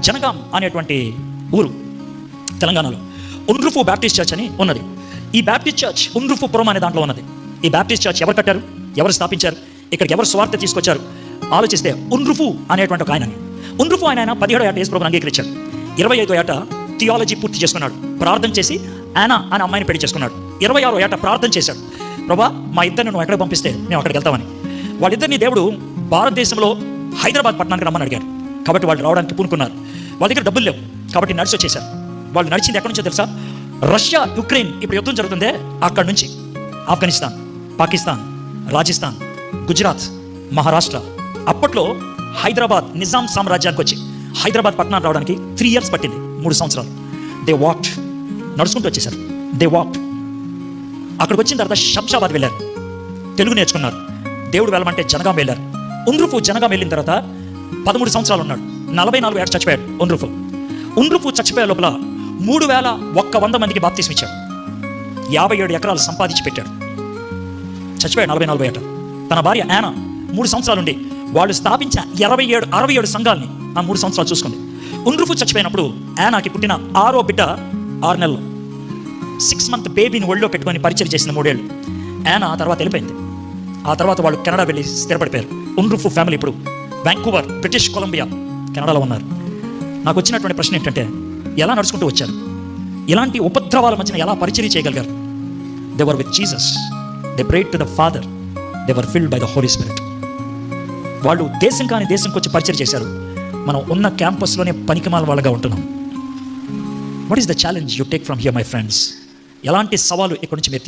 జనగాం అనేటువంటి ఊరు తెలంగాణలో. ఉండ్రుఫు బ్యాప్టిస్ట్ చర్చ్ అని ఉన్నది. ఈ బ్యాప్టిస్ట్ చర్చ్ ఉండ్రుఫుపురం అనే దాంట్లో ఉన్నది. ఈ బ్యాప్టిస్ట్ చర్చ్ ఎవరు కట్టారు? ఎవరు స్థాపించారు? ఇక్కడికి ఎవరు స్వార్థ తీసుకొచ్చారు? ఆలోచిస్తే ఉండ్రుఫు అనేటువంటి ఒక ఆయనని. ఉండ్రుఫు ఆయన ఆయన పదిహేడో ఏట యేసు ప్రభుని అంగీకరించాడు. ఇరవై ఐదో ఏట థియాలజీ పూర్తి చేసుకున్నాడు. ప్రార్థన చేసి ఆయన ఆయన అమ్మాయిని పెళ్ళి చేసుకున్నాడు. ఇరవై ఆరో ఏట ప్రార్థన చేశాడు. ప్రభా మా ఇద్దరిని నువ్వు ఎక్కడ పంపిస్తే మేము అక్కడికి వెళ్తామని. వాళ్ళిద్దరిని దేవుడు భారతదేశంలో హైదరాబాద్ పట్టణానికి రమ్మని అడిగాడు. కాబట్టి వాళ్ళు రావడానికి పూనుకున్నారు. వాళ్ళ దగ్గర డబ్బులు లేవు. కాబట్టి నడిచి వచ్చేసారు వాళ్ళు నడిచింది ఎక్కడి నుంచో తెలుసా? Russia Ukraine. ఇప్పుడు యుద్ధం జరుగుతుందే? అక్కడి నుంచి. ఆఫ్ఘనిస్తాన్ పాకిస్తాన్ రాజస్థాన్ గుజరాత్ మహారాష్ట్ర. అప్పట్లో హైదరాబాద్ నిజాం సామ్రాజ్యానికి వచ్చి హైదరాబాద్ పట్టణానికి రావడానికి త్రీ ఇయర్స్ పట్టింది. మూడు సంవత్సరాలు. దే వాక్ నడుచుకుంటూ వచ్చేసారు దే వాక్ అక్కడికి వచ్చిన తర్వాత శంషాబాద్ వెళ్ళారు. తెలుగు నేర్చుకున్నారు. దేవుడు వెళ్ళమంటే జనగాం వెళ్ళారు. ఉంద్రుపు జనగాం వెళ్ళిన తర్వాత పదమూడు సంవత్సరాలు ఉన్నాడు. నలభై నాలుగు ఏడు చచ్చిపోయాడు ఉండ్రుఫు. ఉండ్రుఫు చచ్చిపోయే లోపల మూడు వేల ఒక్క వంద మందికి బాప్తీసం ఇచ్చాడు. యాభై ఏడు ఎకరాలు సంపాదించి పెట్టాడు. చచ్చిపోయాడు నలభై నలభై ఏట. తన భార్య యానా మూడు సంవత్సరాలు ఉండి వాళ్ళు స్థాపించిన ఇరవై ఏడు అరవై ఏడు సంఘాలని ఆ మూడు సంవత్సరాలు చూసుకుంది. ఉండ్రుఫు చచ్చిపోయినప్పుడు యానాకి పుట్టిన ఆరో బిడ్డ ఆరు నెలలు. సిక్స్ మంత్ బేబీని ఒళ్ళో పెట్టుకొని పరిచయం చేసిన మూడేళ్ళు. యానా ఆ తర్వాత వెళ్ళిపోయింది. ఆ తర్వాత వాళ్ళు కెనడా వెళ్ళి స్థిరపడిపోయారు. ఉండ్రుఫు ఫ్యామిలీ ఇప్పుడు వ్యాంకూవర్ బ్రిటిష్ కొలంబియా కెనడాలో ఉన్నారు. నాకు వచ్చినటువంటి ప్రశ్న ఏంటంటే ఎలా నడుచుకుంటూ వచ్చారు? ఇలాంటి ఉపద్రవాల మధ్యన ఎలా పరిచయం చేయగలిగారు? They were with Jesus they prayed to the father they were filled by the Holy Spirit వాళ్ళు దేశం కాని దేశంకి వచ్చి పరిచయం చేశారు. మనం ఉన్న క్యాంపస్లోనే పనికిమాల వాళ్ళగా ఉంటున్నాం. What is the challenge you take from here my friends ఎలాంటి సవాలు ఇక్కడి నుంచి మీరు